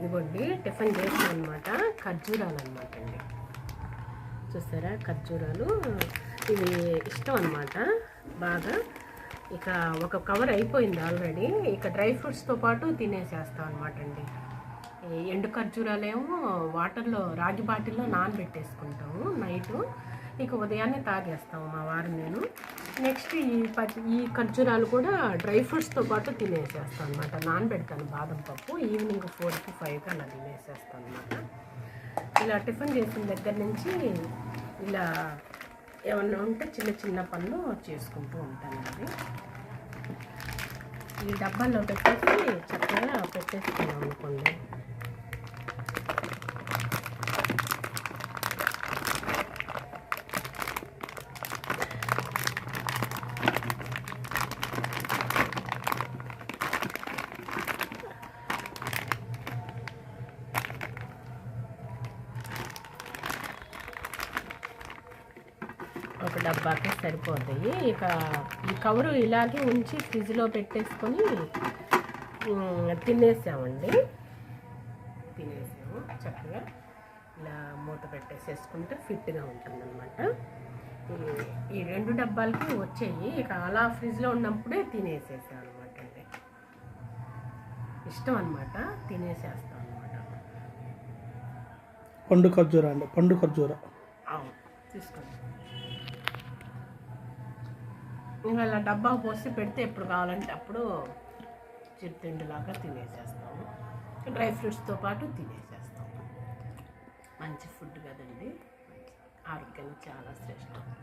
ఇదిగోండి టిఫిన్ చేసాం అనమాట ఖర్జూరాలు అనమాట అండి. చూసారా ఖర్జూరాలు? ఇవి ఇష్టం అనమాట బాగా ఇక ఒక కవర్ అయిపోయింది ఆల్రెడీ. ఇక డ్రై ఫ్రూట్స్తో పాటు తినేసేస్తాం అనమాట అండి ఎండు ఖర్జూరాలేమో వాటర్లో రాగి బాటిల్లో నానబెట్టేసుకుంటాము నైటు. ఇక ఉదయాన్నే తాగేస్తాము మా వారు నేను. నెక్స్ట్ ఈ పచ్చి ఈ ఖర్జూరాలు కూడా డ్రై ఫ్రూట్స్తో పాటు తినేసేస్తాను అనమాట నానబెడతాను బాదం పప్పు ఈవినింగ్ ఫోర్కి ఫైవ్కి అలా తినేసేస్తాను అనమాట ఇలా టిఫిన్ చేసిన దగ్గర నుంచి ఇలా ఏమన్నా ఉంటే చిన్న చిన్న పనులు చేసుకుంటూ ఉంటానండి. ఈ డబ్బాల్లో పెట్టేసి చక్కగా పెట్టేసుకున్నాం అనుకోండి ఒక డబ్బాకి సరిపోతాయి. ఇక ఈ కవరు ఇలాగే ఉంచి ఫ్రిడ్జ్లో పెట్టేసుకొని తినేసామండి. తినేసాము. చక్కగా ఇలా మూత పెట్టేసేసుకుంటే ఫిట్గా ఉంటుందన్నమాట. ఈ- ఈ రెండు డబ్బాలకి వచ్చాయి. ఇక అలా ఫ్రిడ్జ్లో ఉన్నప్పుడే తినేసేసాను అనమాట అండి. ఇష్టం అనమాట తినేసేస్తాం అనమాట పండు ఖర్జూర అండి పండు ఖర్జూర. అవును. తీసుకోండి. ఇంకా అలా డబ్బా పోసి పెడితే ఎప్పుడు కావాలంటే అప్పుడు చిరుతిండిలాగా తినేసేస్తాము. డ్రై ఫ్రూట్స్తో పాటు తినేసేస్తాము. మంచి ఫుడ్ కదండి. ఆరోగ్యానికి చాలా శ్రేష్టం.